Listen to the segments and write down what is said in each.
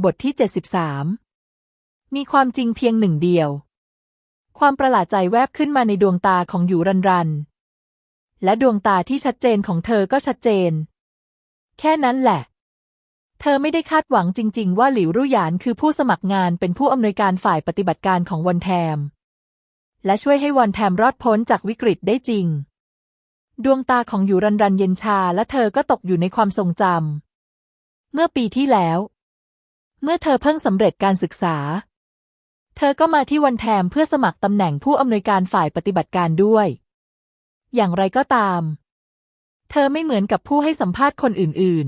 บทที่ 73 มีความจริงเพียงหนึ่งเดียว ความประหลาดใจแวบขึ้นมาในดวงตาของหยูรันรัน และดวงตาที่ชัดเจนของเธอก็ชัดเจน แค่นั้นแหละ เธอไม่ได้คาดหวังจริง ๆ ว่าหลิวรุ่หยานคือผู้สมัครงานเป็นผู้อำนวยการฝ่ายปฏิบัติการของวอนแทม และช่วยให้วอนแทมรอดพ้นจากวิกฤตได้จริง ดวงตาของหยูรันรันเย็นชาและเธอก็ตกอยู่ในความทรงจำเมื่อปีที่แล้ว เมื่อเธอเพิ่งสำเร็จการศึกษา เธอก็มาที่วันแทมเพื่อสมัครตำแหน่งผู้อำนวยการฝ่ายปฏิบัติการด้วย อย่างไรก็ตาม เธอไม่เหมือนกับผู้ให้สัมภาษณ์คนอื่น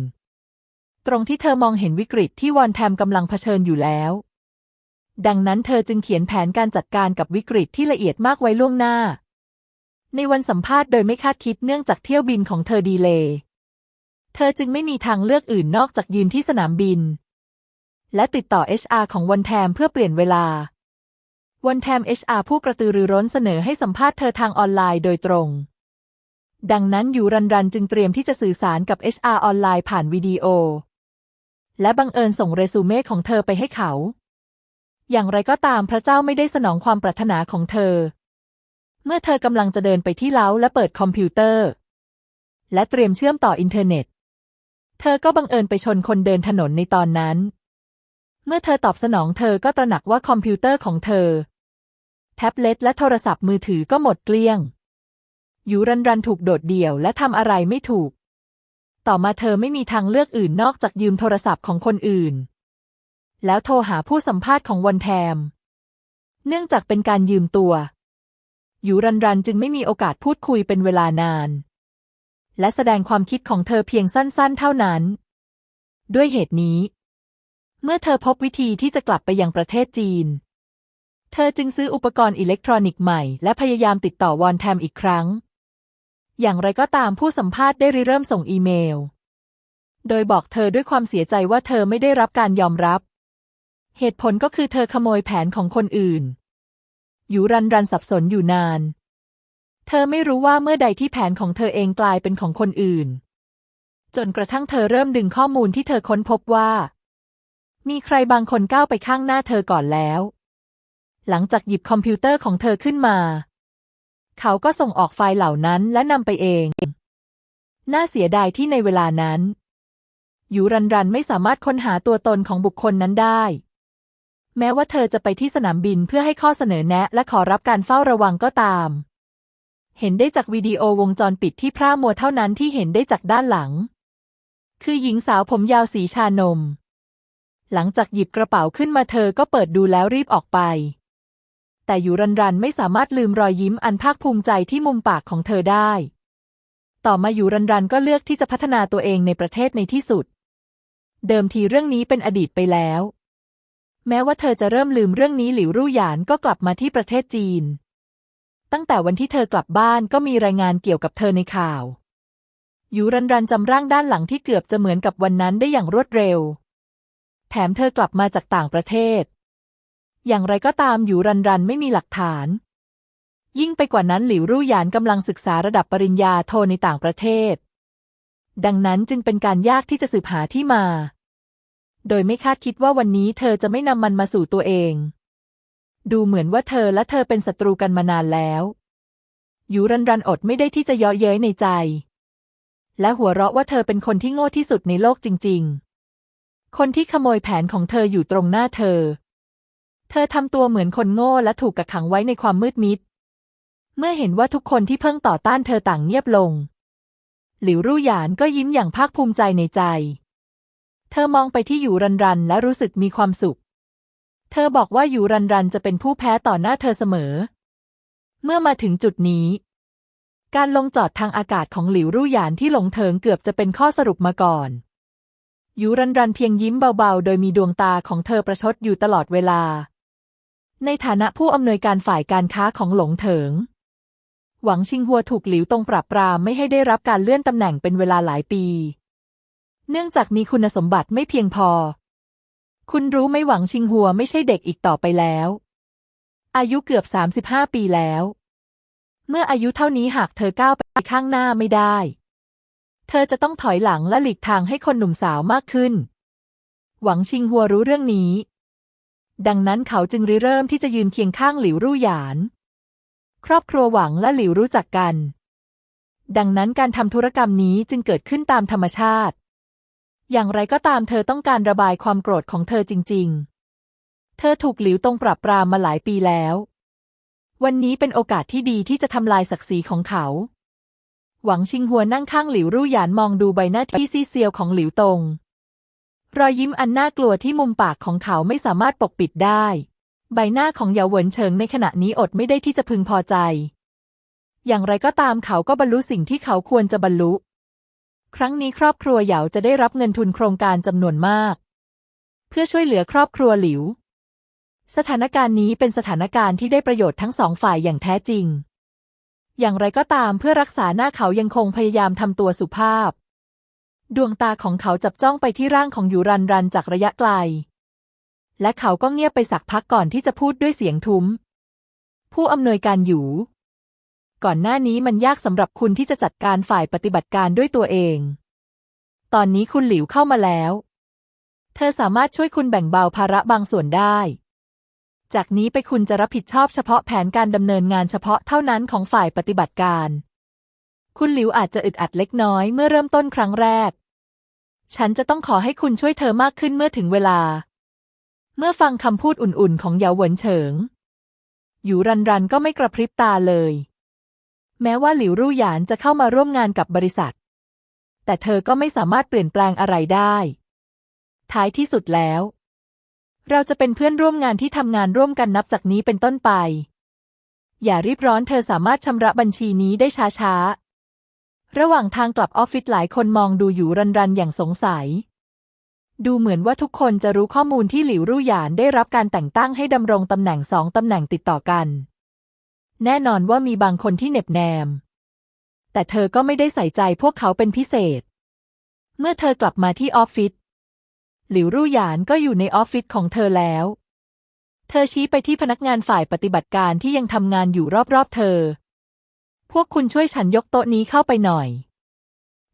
ๆ ตรงที่เธอมองเห็นวิกฤตที่วอนแทมกำลังเผชิญอยู่แล้ว ดังนั้นเธอจึงเขียนแผนการจัดการกับวิกฤตที่ละเอียดมากไว้ล่วงหน้า ในวันสัมภาษณ์โดยไม่คาดคิดเนื่องจากเที่ยวบินของเธอดีเลย์เธอจึงไม่มีทางเลือกอื่นนอกจากยืนที่สนามบิน และติดต่อ HR ของวันแทมเพื่อเปลี่ยนเวลา วันแทม HR ผู้กระตือรือร้นเสนอให้สัมภาษณ์เธอทางออนไลน์โดยตรง ดังนั้นอยู่รันรันจึงเตรียมที่จะสื่อสารกับ HR ออนไลน์ผ่านวิดีโอ และบังเอิญส่งเรซูเม่ของเธอไปให้เขา อย่างไรก็ตามพระเจ้าไม่ได้สนองความปรารถนาของเธอ เมื่อเธอกำลังจะเดินไปที่เล้าและเปิดคอมพิวเตอร์ และเตรียมเชื่อมต่ออินเทอร์เน็ต เธอก็บังเอิญไปชนคนเดินถนนในตอนนั้น เมื่อเธอตอบสนองเธอก็ตระหนักว่าคอมพิวเตอร์ของเธอ แท็บเล็ตและโทรศัพท์มือถือก็หมดเกลี้ยงอยู่รันรันถูกโดดเดี่ยวและทำอะไรไม่ถูก ต่อมาเธอไม่มีทางเลือกอื่นนอกจากยืมโทรศัพท์ของคนอื่น แล้วโทรหาผู้สัมภาษณ์ของวันแทม เนื่องจากเป็นการยืมตัวอยู่รันรันจึงไม่มีโอกาสพูดคุยเป็นเวลานาน และแสดงความคิดของเธอเพียงสั้น ๆ เท่านั้น ด้วยเหตุนี้ เมื่อเธอพบวิธีที่จะกลับไปยังประเทศจีน เธอจึงซื้ออุปกรณ์อิเล็กทรอนิกส์ใหม่ และพยายามติดต่อวอนแทมอีกครั้ง อย่างไรก็ตามผู้สัมภาษณ์ได้ริเริ่มส่งอีเมล โดยบอกเธอด้วยความเสียใจว่าเธอไม่ได้รับการยอมรับ เหตุผลก็คือเธอขโมยแผนของคนอื่น อยู่รันรันสับสนอยู่นาน เธอไม่รู้ว่าเมื่อใดที่แผนของเธอเองกลายเป็นของคนอื่น จนกระทั่งเธอเริ่มดึงข้อมูลที่เธอค้นพบว่า มีใครบางคนก้าวไปข้างหน้าเธอก่อนแล้ว หลังจากหยิบคอมพิวเตอร์ของเธอขึ้นมา เขาก็ส่งออกไฟล์เหล่านั้นและนำไปเอง น่าเสียดายที่ในเวลานั้น ยูรันรันไม่สามารถค้นหาตัวตนของบุคคลนั้นได้ แม้ว่าเธอจะไปที่สนามบินเพื่อให้ข้อเสนอแนะ และขอรับการเฝ้าระวังก็ตาม เห็นได้จากวิดีโอวงจรปิดที่พร่ามัวเท่านั้นที่เห็นได้จากด้านหลัง คือหญิงสาวผมยาวสีชานม หลังจากหยิบกระเป๋าขึ้นมาเธอก็เปิดดูแล้วรีบออกไป แต่อยู่รันรันไม่สามารถลืมรอยยิ้มอันภาคภูมิใจที่มุมปากของเธอได้ ต่อมาอยู่รันรันก็เลือกที่จะพัฒนาตัวเองในประเทศในที่สุด เดิมทีเรื่องนี้เป็นอดีตไปแล้ว แม้ว่าเธอจะเริ่มลืมเรื่องนี้หลิวรู่หยานก็กลับมาที่ประเทศจีน ตั้งแต่วันที่เธอกลับบ้านก็มีรายงานเกี่ยวกับเธอในข่าวอยู่รันรันจำร่างด้านหลังที่เกือบจะเหมือนกับวันนั้นได้อย่างรวดเร็ว ถมเธอกลับมาจากต่างประเทศ อย่างไรก็ตามอยู่รันรันไม่มีหลักฐาน ยิ่งไปกว่านั้นหลิวรู่หยานกำลังศึกษาระดับปริญญาโทในต่างประเทศ ดังนั้นจึงเป็นการยากที่จะสืบหาที่มา โดยไม่คาดคิดว่าวันนี้เธอจะไม่นำมันมาสู่ตัวเอง ดูเหมือนว่าเธอและเธอเป็นศัตรูกันมานานแล้วอยู่รันรันอดไม่ได้ที่จะเยาะเย้ยในใจ และหัวเราะว่าเธอเป็นคนที่โง่ที่สุดในโลกจริง ๆ คนที่ขโมยแผนของเธออยู่ตรงหน้าเธอ เธอทำตัวเหมือนคนโง่และถูกกักขังไว้ในความมืดมิด เมื่อเห็นว่าทุกคนที่เพิ่งต่อต้านเธอต่างเงียบลง หลิวรู่หยานก็ยิ้มอย่างภาคภูมิใจในใจ เธอมองไปที่อยู่รันรันและรู้สึกมีความสุข เธอบอกว่าอยู่รันรันจะเป็นผู้แพ้ต่อหน้าเธอเสมอ เมื่อมาถึงจุดนี้ การลงจอดทางอากาศของหลิวรู่หยานที่หลงเถิงเกือบจะเป็นข้อสรุปมาก่อน ยูรันรันเพียงยิ้มเบาๆ โดยมีดวงตาของเธอประชดอยู่ตลอดเวลา ในฐานะผู้อำนวยการฝ่ายการค้าของหลงเถิง หวังชิงหัวถูกหลิวตงปราบปรามไม่ให้ได้รับการเลื่อนตำแหน่งเป็นเวลาหลายปี เนื่องจากมีคุณสมบัติไม่เพียงพอ คุณรู้ไหมหวังชิงหัวไม่ใช่เด็กอีกต่อไปแล้ว อายุเกือบ 35 ปีแล้ว เมื่ออายุเท่านี้หากเธอก้าวไปข้างหน้าไม่ได้ เธอจะต้องถอยหลังและหลีกทางให้คนหนุ่มสาวมากขึ้น หวังชิงหัวรู้เรื่องนี้ ดังนั้นเขาจึงริเริ่มที่จะยืนเคียงข้างหลิวรู่หยาน ครอบครัวหวังและหลิวรู้จักกัน ดังนั้นการทำธุรกรรมนี้จึงเกิดขึ้นตามธรรมชาติ อย่างไรก็ตามเธอต้องการระบายความโกรธของเธอจริง ๆ เธอถูกหลิวตรงปรับปรามมาหลายปีแล้ว วันนี้เป็นโอกาสที่ดีที่จะทำลายศักดิ์ศรีของเขา หวังชิงหัวนั่งข้างหลิวรู่หยานมองดูใบหน้าที่ซีเซียวของหลิวตง รอยยิ้มอันน่ากลัวที่มุมปากของเขาไม่สามารถปกปิดได้ ใบหน้าของเหยาเหวินเฉิงในขณะนี้อดไม่ได้ที่จะพึงพอใจ อย่างไรก็ตามเขาก็บรรลุสิ่งที่เขาควรจะบรรลุ ครั้งนี้ครอบครัวเหยาจะได้รับเงินทุนโครงการจำนวนมาก เพื่อช่วยเหลือครอบครัวหลิว สถานการณ์นี้เป็นสถานการณ์ที่ได้ประโยชน์ทั้งสองฝ่ายอย่างแท้จริง อย่างไรก็ตามเพื่อรักษาหน้าเขายังคงพยายามทำตัวสุภาพ ดวงตาของเขาจับจ้องไปที่ร่างของยูรันรันจากระยะไกล และเขาก็เงียบไปสักพักก่อนที่จะพูดด้วยเสียงทุ้ม ผู้อำนวยการอยู่ ก่อนหน้านี้มันยากสำหรับคุณที่จะจัดการฝ่ายปฏิบัติการด้วยตัวเอง ตอนนี้คุณหลิวเข้ามาแล้ว เธอสามารถช่วยคุณแบ่งเบาภาระบางส่วนได้ จากนี้ไปคุณจะรับผิดชอบเฉพาะแผนการดำเนินงานเฉพาะเท่านั้นของฝ่ายปฏิบัติการ คุณหลิวอาจจะอึดอัดเล็กน้อยเมื่อเริ่มต้นครั้งแรก ฉันจะต้องขอให้คุณช่วยเธอมากขึ้นเมื่อถึงเวลา เมื่อฟังคำพูดอุ่นๆ ของเหยาเหวินเฉิง หยูรันรันก็ไม่กระพริบตาเลย แม้ว่าหลิวรู่หยานจะเข้ามาร่วมงานกับบริษัท แต่เธอก็ไม่สามารถเปลี่ยนแปลงอะไรได้ ท้ายที่สุดแล้ว เราจะเป็นเพื่อนร่วมงานที่ทำงานร่วมกันนับจากนี้เป็นต้นไป อย่ารีบร้อนเธอสามารถชำระบัญชีนี้ได้ช้าๆ ระหว่างทางกลับออฟฟิศหลายคนมองดูอยู่รันรันอย่างสงสัย ดูเหมือนว่าทุกคนจะรู้ข้อมูลที่หลิวรู่หยานได้รับการแต่งตั้งให้ดำรงตำแหน่งสองตำแหน่งติดต่อกัน แน่นอนว่ามีบางคนที่เหน็บแนม แต่เธอก็ไม่ได้ใส่ใจพวกเขาเป็นพิเศษ เมื่อเธอกลับมาที่ออฟฟิศ หลิวรู่หยานก็อยู่ในออฟฟิศของเธอแล้ว เธอชี้ไปที่พนักงานฝ่ายปฏิบัติการที่ยังทำงานอยู่รอบๆเธอ พวกคุณช่วยฉันยกโต๊ะนี้เข้าไปหน่อย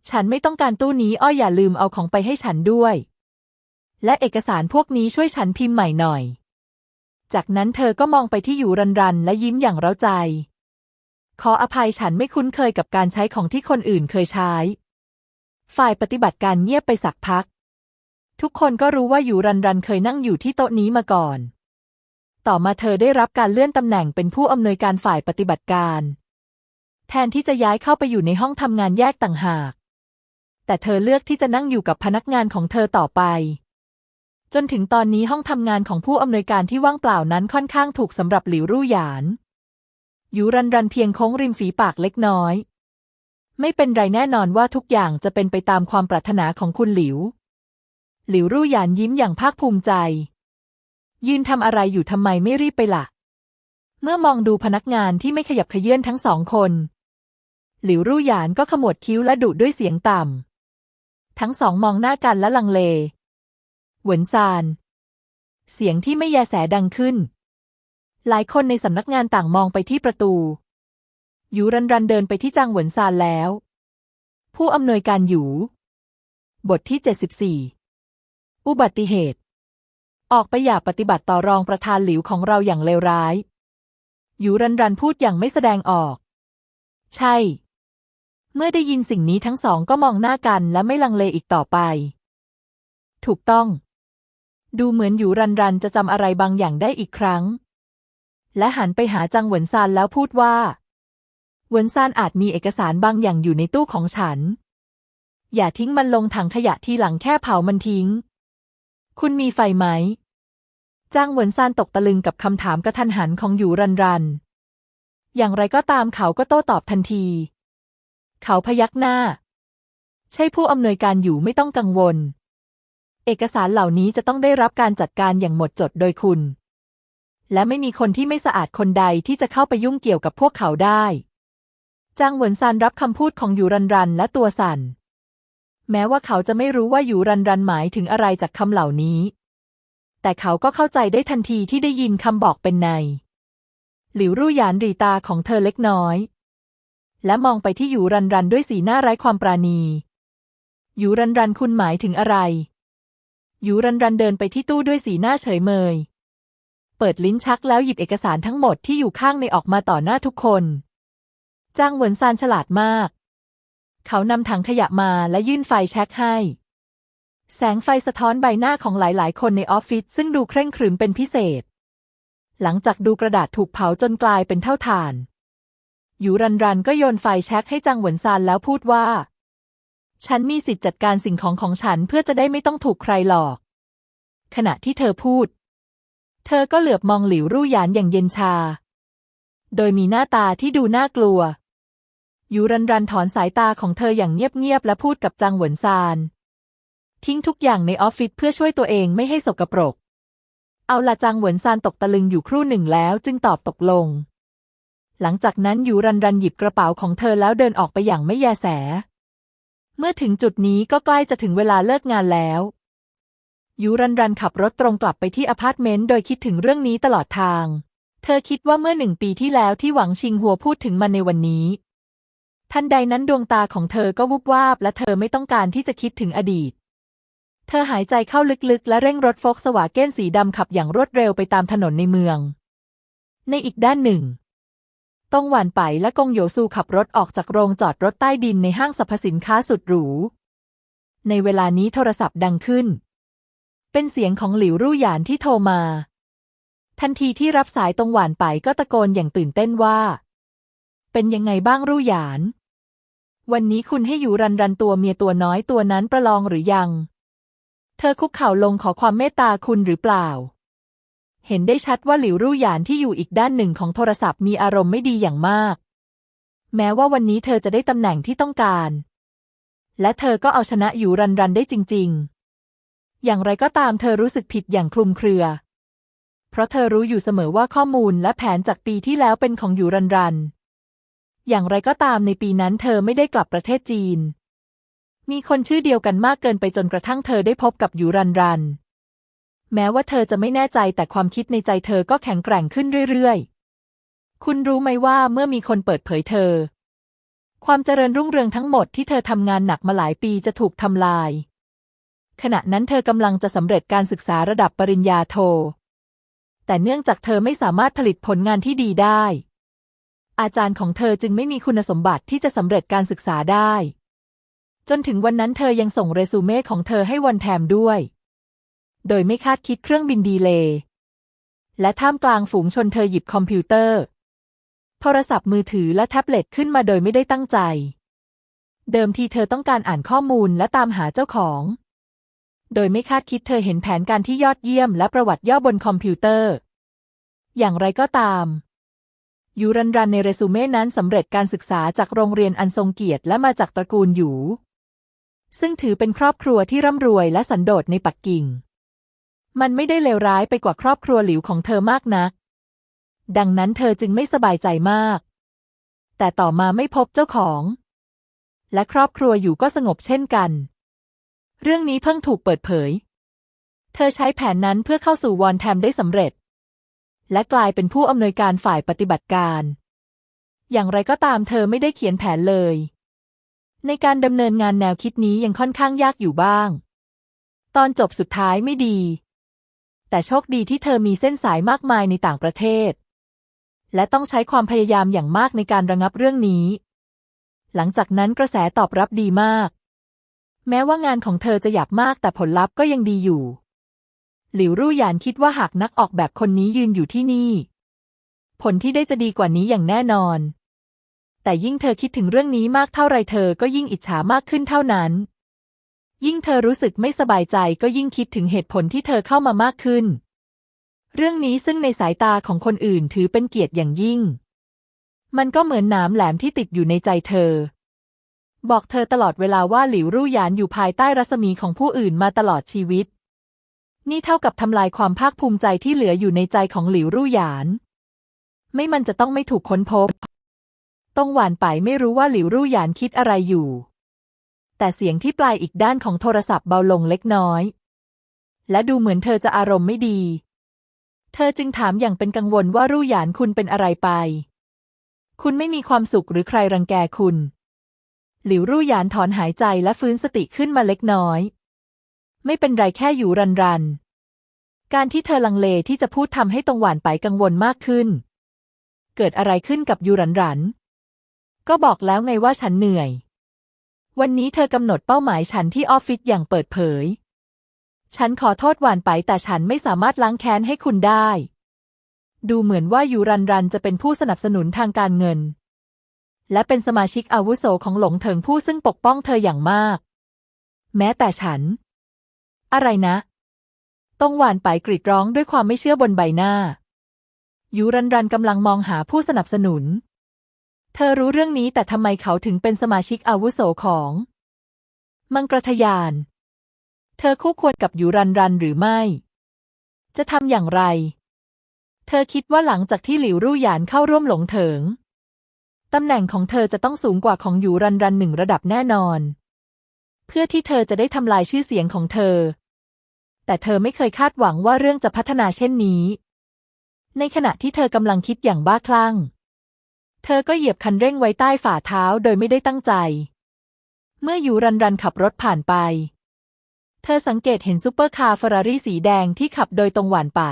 ฉันไม่ต้องการตู้นี้อ้ออย่าลืมเอาของไปให้ฉันด้วย และเอกสารพวกนี้ช่วยฉันพิมพ์ใหม่หน่อย จากนั้นเธอก็มองไปที่อยู่รันรันและยิ้มอย่างเร้าใจ ขออภัยฉันไม่คุ้นเคยกับการใช้ของที่คนอื่นเคยใช้ ฝ่ายปฏิบัติการเงียบไปสักพัก ทุกคนก็รู้ว่าอยู่รันรันเคยนั่งอยู่ที่โต๊ะนี้มาก่อน ต่อมาเธอได้รับการเลื่อนตำแหน่งเป็นผู้อำนวยการฝ่ายปฏิบัติการ แทนที่จะย้ายเข้าไปอยู่ในห้องทำงานแยกต่างหาก แต่เธอเลือกที่จะนั่งอยู่กับพนักงานของเธอต่อไป จนถึงตอนนี้ห้องทำงานของผู้อำนวยการที่ว่างเปล่านั้นค่อนข้างถูกสำหรับหลิวรู่หยานยูรันรันเพียงโค้งริมฝีปากเล็กน้อย ไม่เป็นไรแน่นอนว่าทุกอย่างจะเป็นไปตามความปรารถนาของคุณหลิว หลิวรู่หยานยิ้มอย่างภาคภูมิใจ ยืนทำอะไรอยู่ทำไมไม่รีบไปละ่ะ เมื่อมองดูพนักงานที่ไม่ขยับขยื่นทั้งสองคน หลิวรู่หยานก็ขมวดคิ้วและดุด้วยเสียงต่ำ ทั้งสองมองหน้ากันและลังเล เหวินซาน เสียงที่ไม่แยแสดังขึ้น หลายคนในสำนักงานต่างมองไปที่ประตู ยูรันรันเดินไปที่จางเหวินซานแล้ว ผู้อำนวยการหยูบทที่เจ็ดสิบสี่ อุบัติเหตุ ออกไปอย่าปฏิบัติต่อรองประธานหลิวของเราอย่างเลวร้ายหยูรันรันพูดอย่างไม่แสดงออก ใช่ เมื่อได้ยินสิ่งนี้ทั้งสองก็มองหน้ากันและไม่ลังเลอีกต่อไป ถูกต้อง ดูเหมือนหยูรันรันจะจำอะไรบางอย่างได้อีกครั้ง และหันไปหาจังเหวินซานแล้วพูดว่าเหวินซานอาจมีเอกสารบางอย่างอยู่ในตู้ของฉัน อย่าทิ้งมันลงถังขยะทีหลังแค่เผามันทิ้ง คุณมีไฟไหม จ้างเหวินซานตกตะลึงกับคำถามกระทันหันของหยูรันรัน อย่างไรก็ตามเขาก็โต้ตอบทันที เขาพยักหน้า ใช่ผู้อำนวยการอยู่ไม่ต้องกังวล เอกสารเหล่านี้จะต้องได้รับการจัดการอย่างหมดจดโดยคุณ และไม่มีคนที่ไม่สะอาดคนใดที่จะเข้าไปยุ่งเกี่ยวกับพวกเขาได้ จางเหวินซานรับคำพูดของหยูรันรันและตัวสั่น แม้ว่าเขาจะไม่รู้ว่าหยูรันรันหมายถึงอะไรจากคำเหล่านี้ แต่เขาก็เข้าใจได้ทันทีที่ได้ยินคำบอกเป็นใน หลิวรู่หยานรีตาของเธอเล็กน้อย และมองไปที่หยูรันรันด้วยสีหน้าไร้ความปราณีหยูรันรันคุณหมายถึงอะไรหยูรันรันเดินไปที่ตู้ด้วยสีหน้าเฉยเมย เปิดลิ้นชักแล้วหยิบเอกสารทั้งหมดที่อยู่ข้างในออกมาต่อหน้าทุกคน จ้างเหวินซานฉลาดมาก เขานำถังขยะมาและยื่นไฟแช็กให้ แสงไฟสะท้อนใบหน้าของหลายๆ คนในออฟฟิศซึ่งดูเคร่งครึมเป็นพิเศษ หลังจากดูกระดาษถูกเผาจนกลายเป็นเท่าฐานยูรันรันก็โยนไฟแช็กให้จางหวินซานแล้วพูดว่า ฉันมีสิทธิ์จัดการสิ่งของของฉันเพื่อจะได้ไม่ต้องถูกใครหลอก ขณะที่เธอพูด เธอก็เหลือบมองหลิวรู่หยานอย่างเย็นชา โดยมีหน้าตาที่ดูน่ากลัว ยูรันรันถอนสายตาของเธออย่างเงียบๆและพูดกับจางหวนซาน ทิ้งทุกอย่างในออฟฟิศเพื่อช่วยตัวเองไม่ให้สกปรก เอาละจางหวนซานตกตะลึงอยู่ครู่หนึ่งแล้วจึงตอบตกลง หลังจากนั้นยูรันรันหยิบกระเป๋าของเธอแล้วเดินออกไปอย่างไม่แยแส เมื่อถึงจุดนี้ก็ใกล้จะถึงเวลาเลิกงานแล้วยูรันรันขับรถตรงกลับไปที่อพาร์ตเมนต์โดยคิดถึงเรื่องนี้ตลอดทาง เธอคิดว่าเมื่อหนึ่งปีที่แล้วที่หวังชิงหัวพูดถึงมันในวันนี้ ทันใดนั้นดวงตาของเธอก็วุบวาบและเธอไม่ต้องการที่จะคิดถึงอดีต เธอหายใจเข้าลึกๆ และเร่งรถโฟกสวาเก้นสีดำขับอย่างรวดเร็วไปตามถนนในเมือง ในอีกด้านหนึ่ง ตงหวานไปและกงโยซูขับรถออกจากโรงจอดรถใต้ดินในห้างสรรพสินค้าสุดหรู ในเวลานี้โทรศัพท์ดังขึ้น เป็นเสียงของหลิวรู่หยานที่โทรมา ทันทีที่รับสายตงหวานไปก็ตะโกนอย่างตื่นเต้นว่า เป็นยังไงบ้างรู่หยาน วันนี้คุณให้อยู่รันรันตัวเมียตัวน้อยตัวนั้นประลองหรือยัง เธอคุกเข่าลงขอความเมตตาคุณหรือเปล่า เห็นได้ชัดว่าหลิวรู่หยานที่อยู่อีกด้านหนึ่งของโทรศัพท์มีอารมณ์ไม่ดีอย่างมาก แม้ว่าวันนี้เธอจะได้ตำแหน่งที่ต้องการ และเธอก็เอาชนะอยู่รันรันได้จริง ๆ อย่างไรก็ตามเธอรู้สึกผิดอย่างคลุมเครือ เพราะเธอรู้อยู่เสมอว่าข้อมูลและแผนจากปีที่แล้วเป็นของอยู่รันรัน อย่างไรก็ตามในปีนั้นเธอไม่ได้กลับประเทศจีน มีคนชื่อเดียวกันมากเกินไปจนกระทั่งเธอได้พบกับยูรันรัน แม้ว่าเธอจะไม่แน่ใจแต่ความคิดในใจเธอก็แข็งแกร่งขึ้นเรื่อยๆ คุณรู้ไหมว่าเมื่อมีคนเปิดเผยเธอ ความเจริญรุ่งเรืองทั้งหมดที่เธอทำงานหนักมาหลายปีจะถูกทำลาย ขณะนั้นเธอกำลังจะสำเร็จการศึกษาระดับปริญญาโท แต่เนื่องจากเธอไม่สามารถผลิตผลงานที่ดีได้ อาจารย์ของเธอจึงไม่มีคุณสมบัติที่จะสำเร็จการศึกษาได้ จนถึงวันนั้นเธอยังส่งเรซูเม่ของเธอให้วันแทมด้วย โดยไม่คาดคิดเครื่องบินดีเลย์และท่ามกลางฝูงชนเธอหยิบคอมพิวเตอร์ โทรศัพท์มือถือและแท็บเล็ตขึ้นมาโดยไม่ได้ตั้งใจ เดิมทีเธอต้องการอ่านข้อมูลและตามหาเจ้าของ โดยไม่คาดคิดเธอเห็นแผนการที่ยอดเยี่ยมและประวัติย่อบนคอมพิวเตอร์ อย่างไรก็ตาม ยูรันรันในเรซูเม่นั้นสำเร็จการศึกษาจากโรงเรียนอันทรงเกียรติและมาจากตระกูลหยูซึ่งถือเป็นครอบครัวที่ร่ำรวยและสันโดษในปักกิ่ง มันไม่ได้เลวร้ายไปกว่าครอบครัวหลิวของเธอมากนัก ดังนั้นเธอจึงไม่สบายใจมาก แต่ต่อมาไม่พบเจ้าของ และครอบครัวอยู่ก็สงบเช่นกัน เรื่องนี้เพิ่งถูกเปิดเผย เธอใช้แผนนั้นเพื่อเข้าสู่วอนแทมได้สำเร็จ และกลายเป็นผู้อำนวยการฝ่ายปฏิบัติการ อย่างไรก็ตามเธอไม่ได้เขียนแผนเลย ในการดำเนินงานแนวคิดนี้ยังค่อนข้างยากอยู่บ้าง ตอนจบสุดท้ายไม่ดี แต่โชคดีที่เธอมีเส้นสายมากมายในต่างประเทศ และต้องใช้ความพยายามอย่างมากในการระงับเรื่องนี้ หลังจากนั้นกระแสตอบรับดีมาก แม้ว่างานของเธอจะหยาบมากแต่ผลลัพธ์ก็ยังดีอยู่ หลิวรู่หยานคิดว่าหากนักออกแบบคนนี้ยืนอยู่ที่นี่ ผลที่ได้จะดีกว่านี้อย่างแน่นอน แต่ยิ่งเธอคิดถึงเรื่องนี้มากเท่าไรเธอก็ยิ่งอิจฉามากขึ้นเท่านั้น ยิ่งเธอรู้สึกไม่สบายใจก็ยิ่งคิดถึงเหตุผลที่เธอเข้ามามากขึ้น เรื่องนี้ซึ่งในสายตาของคนอื่นถือเป็นเกียรติอย่างยิ่ง มันก็เหมือนนามแหลมที่ติดอยู่ในใจเธอบอกเธอตลอดเวลาว่าหลิวรู่หยานอยู่ภายใต้รัศมีของผู้อื่นมาตลอดชีวิต นี่เท่ากับทำลายความภาคภูมิใจที่เหลืออยู่ในใจของหลิวรู่หยาน ไม่มันจะต้องไม่ถูกค้นพบ ต้องหวานไปไม่รู้ว่าหลิวรู่หยานคิดอะไรอยู่ แต่เสียงที่ปลายอีกด้านของโทรศัพท์เบาลงเล็กน้อย และดูเหมือนเธอจะอารมณ์ไม่ดี เธอจึงถามอย่างเป็นกังวลว่ารู่หยานคุณเป็นอะไรไป คุณไม่มีความสุขหรือใครรังแกคุณ หลิวรู่หยานถอนหายใจและฟื้นสติขึ้นมาเล็กน้อย ไม่เป็นไรแค่อยู่รันรัน การที่เธอลังเลที่จะพูดทำให้ตรงหวานไปกังวลมากขึ้น เกิดอะไรขึ้นกับยูรันรัน ก็บอกแล้วไงว่าฉันเหนื่อย วันนี้เธอกำหนดเป้าหมายฉันที่ออฟฟิศอย่างเปิดเผย ฉันขอโทษหวานไปแต่ฉันไม่สามารถล้างแค้นให้คุณได้ ดูเหมือนว่ายูรันรันจะเป็นผู้สนับสนุนทางการเงิน และเป็นสมาชิกอาวุโสของหลงเถิงผู้ซึ่งปกป้องเธออย่างมาก แม้แต่ฉัน อะไรนะต้องหวานไปกรีดร้องด้วยความไม่เชื่อบนใบหน้า ยูรันรันกำลังมองหาผู้สนับสนุน เธอรู้เรื่องนี้แต่ทำไมเขาถึงเป็นสมาชิกอาวุโสของ มังกรทยาน เธอคู่ควรกับยูรันรันหรือไม่ จะทำอย่างไร เธอคิดว่าหลังจากที่หลิวรู่หยานเข้าร่วมหลงเถิง ตำแหน่งของเธอจะต้องสูงกว่าของยูรันรันหนึ่งระดับแน่นอน เพื่อที่เธอจะได้ทำลายชื่อเสียงของเธอ แต่เธอไม่เคยคาดหวังว่าเรื่องจะพัฒนาเช่นนี้ ในขณะที่เธอกำลังคิดอย่างบ้าคลั่ง เธอก็เหยียบคันเร่งไว้ใต้ฝ่าเท้าโดยไม่ได้ตั้งใจ เมื่ออยู่รันรันขับรถผ่านไป เธอสังเกตเห็นซูเปอร์คาร์เฟอร์รารี่สีแดงที่ขับโดยตรงหวานไป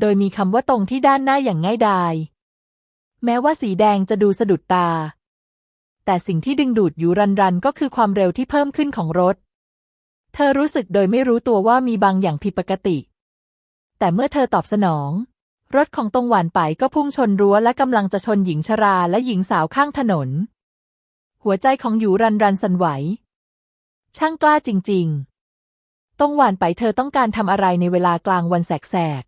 โดยมีคำว่าตรงที่ด้านหน้าอย่างง่ายดาย แม้ว่าสีแดงจะดูสะดุดตา แต่สิ่งที่ดึงดูดอยู่รันรันก็คือความเร็วที่เพิ่มขึ้นของรถ เธอรู้สึกโดยไม่รู้ตัวว่ามีบางอย่างผิดปกติ แต่เมื่อเธอตอบสนอง รถของตงหวานไปก็พุ่งชนรั้วและกำลังจะชนหญิงชราและหญิงสาวข้างถนน หัวใจของหยูรันรันสั่นไหว ช่างกล้าจริง ๆตงหวานไปเธอต้องการทำอะไรในเวลากลางวันแสก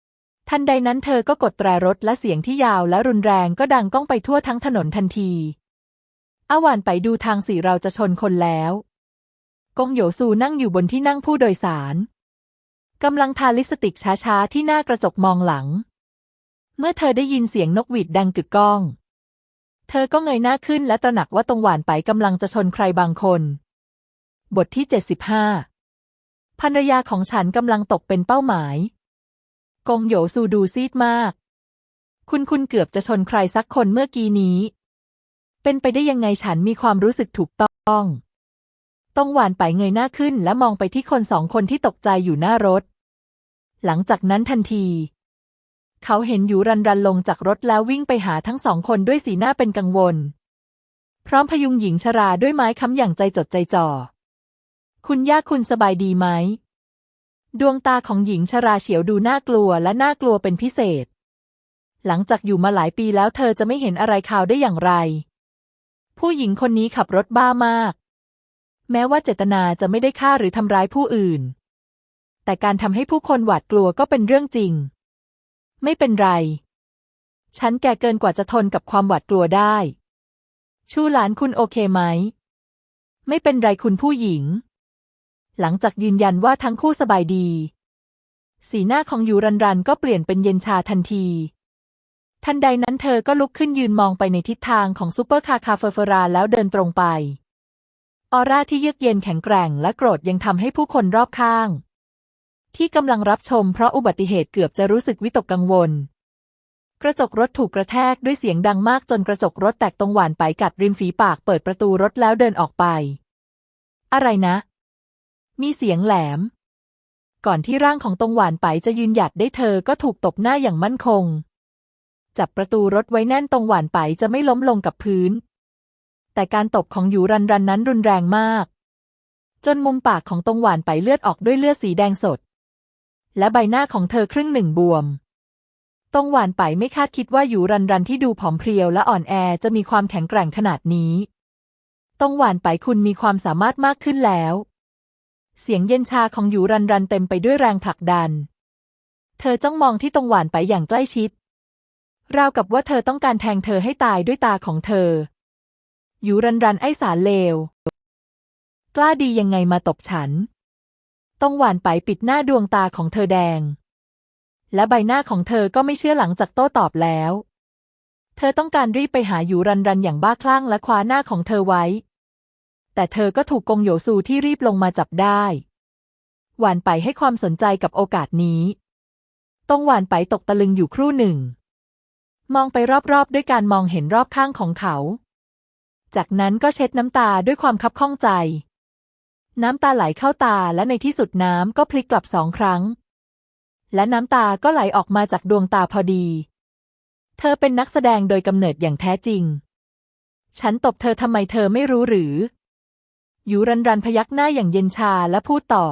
ๆ ทันใดนั้นเธอก็กดแตรรถและเสียงที่ยาวและรุนแรงก็ดังก้องไปทั่วทั้งถนนทันทีอาหวานไปดูทางสิเราจะชนคนแล้ว กงโยซูนั่งอยู่บนที่นั่งผู้โดยสารกำลังทาลิปสติกช้าๆ ที่หน้ากระจกมองหลัง เมื่อเธอได้ยินเสียงนกหวีดดังกึกก้อง เธอก็เงยหน้าขึ้นและตระหนักว่าตรงหวานไปกำลังจะชนใครบางคน บทที่ 75ภรรยาของฉันกำลังตกเป็นเป้าหมาย กงโยซูดูซีดมาก คุณคุณเกือบจะชนใครสักคนเมื่อกี้นี้ เป็นไปได้ยังไงฉันมีความรู้สึกถูกต้อง ต้องหวานไปเงยหน้าขึ้นและมองไปที่คนสองคนที่ตกใจอยู่หน้ารถ หลังจากนั้นทันที เขาเห็นอยู่รันรันลงจากรถแล้ววิ่งไปหาทั้งสองคนด้วยสีหน้าเป็นกังวล พร้อมพยุงหญิงชราด้วยไม้ค้ำอย่างใจจดใจจ่อ คุณย่าคุณสบายดีไหม ดวงตาของหญิงชราเฉียวดูน่ากลัวและน่ากลัวเป็นพิเศษ หลังจากอยู่มาหลายปีแล้วเธอจะไม่เห็นอะไรข่าวได้อย่างไร ผู้หญิงคนนี้ขับรถบ้ามาก แม้ว่าเจตนาจะไม่ได้ฆ่าหรือทำร้ายผู้อื่น แต่การทำให้ผู้คนหวาดกลัวก็เป็นเรื่องจริง ไม่เป็นไร ฉันแก่เกินกว่าจะทนกับความหวาดกลัวได้ ชูหลานคุณโอเคไหม ไม่เป็นไรคุณผู้หญิง หลังจากยืนยันว่าทั้งคู่สบายดี สีหน้าของยูรันรันก็เปลี่ยนเป็นเย็นชาทันทีทันใดนั้นเธอก็ลุกขึ้นยืนมองไปในทิศทางของซูเปอร์คาคาเฟอร์เฟราแล้วเดินตรงไป ออร่าที่เยือกเย็นแข็งแกร่งและโกรธยังทำให้ผู้คนรอบข้าง ที่กำลังรับชมเพราะอุบัติเหตุเกือบจะรู้สึกวิตกกังวล กระจกรถถูกกระแทกด้วยเสียงดังมากจนกระจกรถแตกตรงหวานไปกัดริมฝีปากเปิดประตูรถแล้วเดินออกไป อะไรนะ มีเสียงแหลม ก่อนที่ร่างของตรงหวานไปจะยืนหยัดได้เธอก็ถูกตบหน้าอย่างมั่นคงจับประตูรถไว้แน่นตรงหวานไปจะไม่ล้มลงกับพื้น แต่การตบของหยูรันรันนั้นรุนแรงมาก จนมุมปากของตงหวานไปเลือดออกด้วยเลือดสีแดงสด และใบหน้าของเธอครึ่งหนึ่งบวมตงหวานไปไม่คาดคิดว่าหยูรันรันที่ดูผอมเพรียวและอ่อนแอจะมีความแข็งแกร่งขนาดนี้ตงหวานไปคุณมีความสามารถมากขึ้นแล้ว เสียงเย็นชาของหยูรันรันเต็มไปด้วยแรงผลักดัน เธอจ้องมองที่ตงหวานไปอย่างใกล้ชิด ราวกับว่าเธอต้องการแทงเธอให้ตายด้วยตาของเธอ อยู่รันรันไอสารเลว กล้าดียังไงมาตบฉัน ต้องหวานไปปิดหน้าดวงตาของเธอแดง และใบหน้าของเธอก็ไม่เชื่อหลังจากโต้ตอบแล้ว เธอต้องการรีบไปหาอยู่รันรันอย่างบ้าคลั่งและคว้าหน้าของเธอไว้ แต่เธอก็ถูกกงโยซูที่รีบลงมาจับได้ หวานไปให้ความสนใจกับโอกาสนี้ ต้องหวานไปตกตะลึงอยู่ครู่หนึ่ง มองไปรอบๆด้วยการมองเห็นรอบข้างของเขา จากนั้นก็เช็ดน้ำตาด้วยความคับข้องใจ น้ำตาไหลเข้าตาและในที่สุดน้ำก็พลิกกลับสองครั้ง และน้ำตาก็ไหลออกมาจากดวงตาพอดี เธอเป็นนักแสดงโดยกำเนิดอย่างแท้จริง ฉันตบเธอทำไมเธอไม่รู้หรือยูรันรันพยักหน้าอย่างเย็นชาและพูดต่อ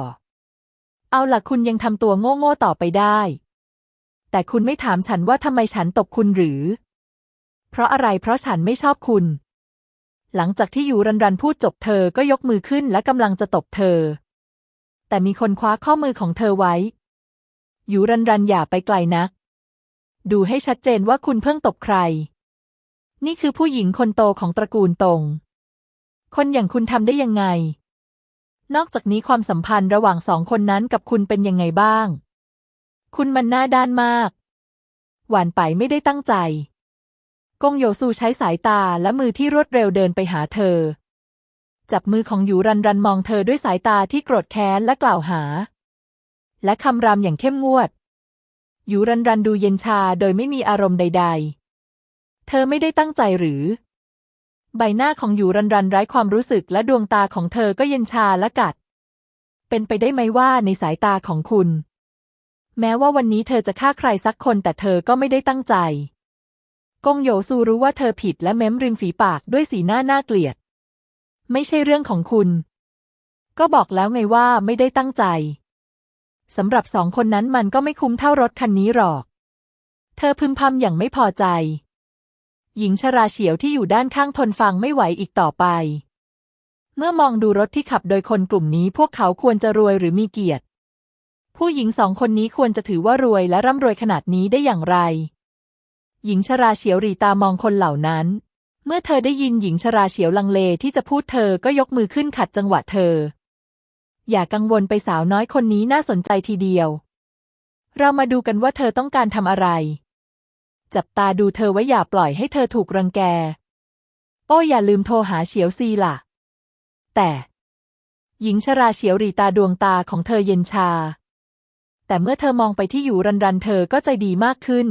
เอาล่ะคุณยังทำตัวโง่ๆต่อไปได้ แต่คุณไม่ถามฉันว่าทำไมฉันตบคุณหรือ เพราะอะไรเพราะฉันไม่ชอบคุณ หลังจากที่ยูรันรันพูดจบเธอก็ยกมือขึ้นและกำลังจะตบเธอ แต่มีคนคว้าข้อมือของเธอไว้ยูรันรันอย่าไปไกลนัก ดูให้ชัดเจนว่าคุณเพิ่งตบใคร นี่คือผู้หญิงคนโตของตระกูลตง คนอย่างคุณทำได้ยังไง นอกจากนี้ความสัมพันธ์ระหว่างสองคนนั้นกับคุณเป็นยังไงบ้าง คุณมันหน้าด้านมาก หวานไปไม่ได้ตั้งใจ กงโยซูใช้สายตาและมือที่รวดเร็วเดินไปหาเธอ จับมือของหยูรันรันมองเธอด้วยสายตาที่โกรธแค้นและกล่าวหา และคำรามอย่างเข้มงวดหยูรันรันดูเย็นชาโดยไม่มีอารมณ์ใด ๆ เธอไม่ได้ตั้งใจหรือ ใบหน้าของหยูรันรันไร้ความรู้สึกและดวงตาของเธอก็เย็นชาและกัด เป็นไปได้ไหมว่าในสายตาของคุณ แม้ว่าวันนี้เธอจะฆ่าใครสักคนแต่เธอก็ไม่ได้ตั้งใจ กงโยซูรู้ว่าเธอผิดและเม้มริมฝีปากด้วยสีหน้าน่าเกลียด ไม่ใช่เรื่องของคุณ ก็บอกแล้วไงว่าไม่ได้ตั้งใจสำหรับสองคนนั้นมันก็ไม่คุ้มเท่ารถคันนี้หรอก เธอพึมพำอย่างไม่พอใจ หญิงชราเฉียวที่อยู่ด้านข้างทนฟังไม่ไหวอีกต่อไป เมื่อมองดูรถที่ขับโดยคนกลุ่มนี้พวกเขาควรจะรวยหรือมีเกียรติ ผู้หญิงสองคนนี้ควรจะถือว่ารวยและร่ำรวยขนาดนี้ได้อย่างไร หญิงชราเฉียวรีตามองคนเหล่านั้น เมื่อเธอได้ยินหญิงชราเฉียวลังเลที่จะพูดเธอก็ยกมือขึ้นขัดจังหวะเธอ อย่ากังวลไปสาวน้อยคนนี้น่าสนใจทีเดียว เรามาดูกันว่าเธอต้องการทำอะไร จับตาดูเธอไว้อย่าปล่อยให้เธอถูกรังแก โอ้อย่าลืมโทรหาเฉียวซีล่ะ แต่ หญิงชราเฉียวรีตาดวงตาของเธอเย็นชา แต่เมื่อเธอมองไปที่อยู่รันรันเธอก็ใจดีมากขึ้น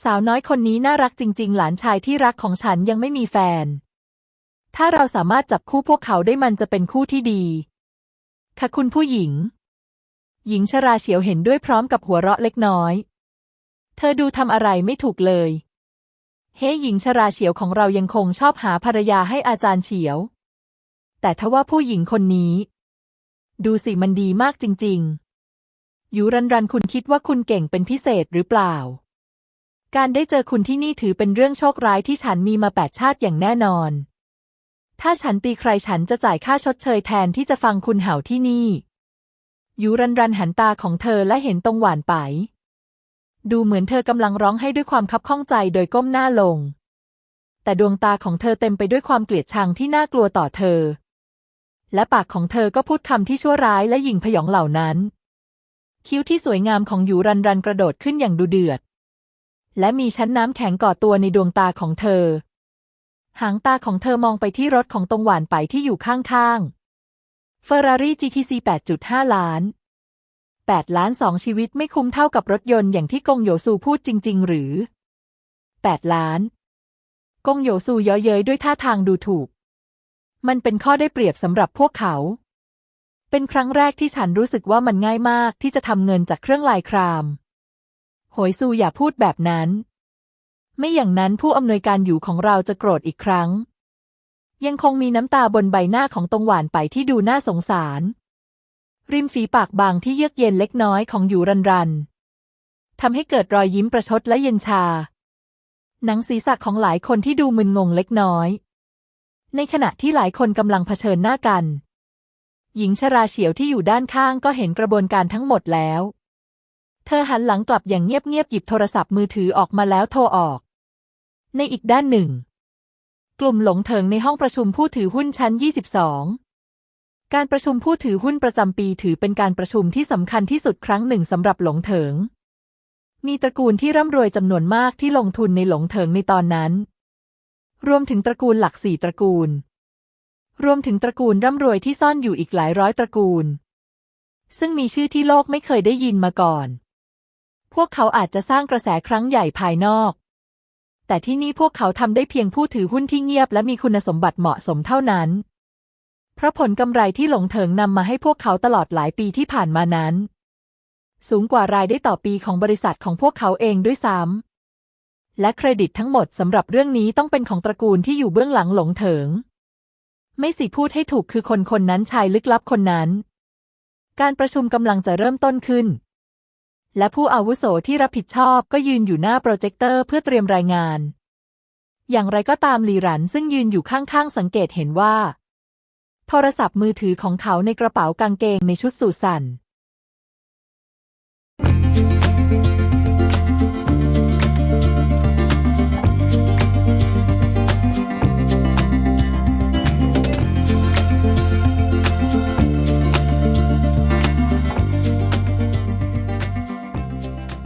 สาวน้อยคนนี้น่ารักจริง ๆ หลานชายที่รักของฉันยังไม่มีแฟน ถ้าเราสามารถจับคู่พวกเขาได้มันจะเป็นคู่ที่ดี ค่ะคุณผู้หญิง หญิงชราเฉียวเห็นด้วยพร้อมกับหัวเราะเล็กน้อย เธอดูทำอะไรไม่ถูกเลย เฮ้หญิงชราเฉียวของเรายังคงชอบหาภรรยาให้อาจารย์เฉียว แต่ถ้าว่าผู้หญิงคนนี้ ดูสิมันดีมากจริงๆยูรันรันคุณคิดว่าคุณเก่งเป็นพิเศษหรือเปล่า การได้เจอคุณที่นี่ถือเป็นเรื่องโชคร้ายที่ฉันมีมาแปดชาติอย่างแน่นอน ถ้าฉันตีใครฉันจะจ่ายค่าชดเชยแทนที่จะฟังคุณเห่าที่นี่ ยูรันรันหันตาของเธอและเห็นตรงหวานไป ดูเหมือนเธอกำลังร้องให้ด้วยความคับข้องใจโดยก้มหน้าลง แต่ดวงตาของเธอเต็มไปด้วยความเกลียดชังที่น่ากลัวต่อเธอ และปากของเธอก็พูดคำที่ชั่วร้ายและหยิ่งพยองเหล่านั้น คิ้วที่สวยงามของยูรันรันกระโดดขึ้นอย่างดูเดือด และมีชั้นน้ำแข็งก่อตัวในดวงตาของเธอ หางตาของเธอมองไปที่รถของตรงหวานไปที่อยู่ข้างๆ Ferrari GTC 8.5 ล้าน 8 ล้านสองชีวิตไม่คุ้มเท่ากับรถยนต์อย่างที่กงโยซูพูดจริง ๆ หรือ 8 ล้าน กงโยซูเย้ยเย้ยด้วยท่าทางดูถูก มันเป็นข้อได้เปรียบสำหรับพวกเขา เป็นครั้งแรกที่ฉันรู้สึกว่ามันง่ายมากที่จะทำเงินจากเครื่องลายคราม โหยซูอย่าพูดแบบนั้น ไม่อย่างนั้นผู้อำนวยการอยู่ของเราจะโกรธอีกครั้ง ยังคงมีน้ำตาบนใบหน้าของตรงหวานไปที่ดูน่าสงสาร ริมฝีปากบางที่เยือกเย็นเล็กน้อยของอยู่รันรันทำให้เกิดรอยยิ้มประชดและเย็นชา หนังศีรษะของหลายคนที่ดูมึนงงเล็กน้อย ในขณะที่หลายคนกำลังเผชิญหน้ากัน หญิงชราเฉียวที่อยู่ด้านข้างก็เห็นกระบวนการทั้งหมดแล้ว เธอหันหลังกลับอย่างเงียบๆหยิบโทรศัพท์มือถือออกมาแล้วโทรออก ในอีกด้านหนึ่ง กลุ่มหลงเถิงในห้องประชุมผู้ถือหุ้นชั้น 22 การประชุมผู้ถือหุ้นประจำปีถือเป็นการประชุมที่สำคัญที่สุดครั้งหนึ่งสำหรับหลงเถิง มีตระกูลที่ร่ำรวยจำนวนมากที่ลงทุนในหลงเถิงในตอนนั้น รวมถึงตระกูลหลักสี่ตระกูล รวมถึงตระกูลร่ำรวยที่ซ่อนอยู่อีกหลายร้อยตระกูล ซึ่งมีชื่อที่โลกไม่เคยได้ยินมาก่อน พวกเขาอาจจะสร้างกระแสครั้งใหญ่ภายนอก แต่ที่นี่พวกเขาทำได้เพียงผู้ถือหุ้นที่เงียบและมีคุณสมบัติเหมาะสมเท่านั้น เพราะผลกำไรที่หลงเถิงนำมาให้พวกเขาตลอดหลายปีที่ผ่านมานั้น สูงกว่ารายได้ต่อปีของบริษัทของพวกเขาเองด้วยซ้ำและเครดิตทั้งหมดสำหรับเรื่องนี้ต้องเป็นของตระกูลที่อยู่เบื้องหลังหลงเถิง ไม่สิพูดให้ถูกคือคนคนนั้นชายลึกลับคนนั้น การประชุมกำลังจะเริ่มต้นขึ้น และผู้อาวุโสที่รับผิดชอบก็ยืนอยู่หน้าโปรเจคเตอร์เพื่อเตรียมรายงาน อย่างไรก็ตามลีรันซึ่งยืนอยู่ข้างๆสังเกตเห็นว่า โทรศัพท์มือถือของเขาในกระเป๋ากางเกงในชุดสูสั่น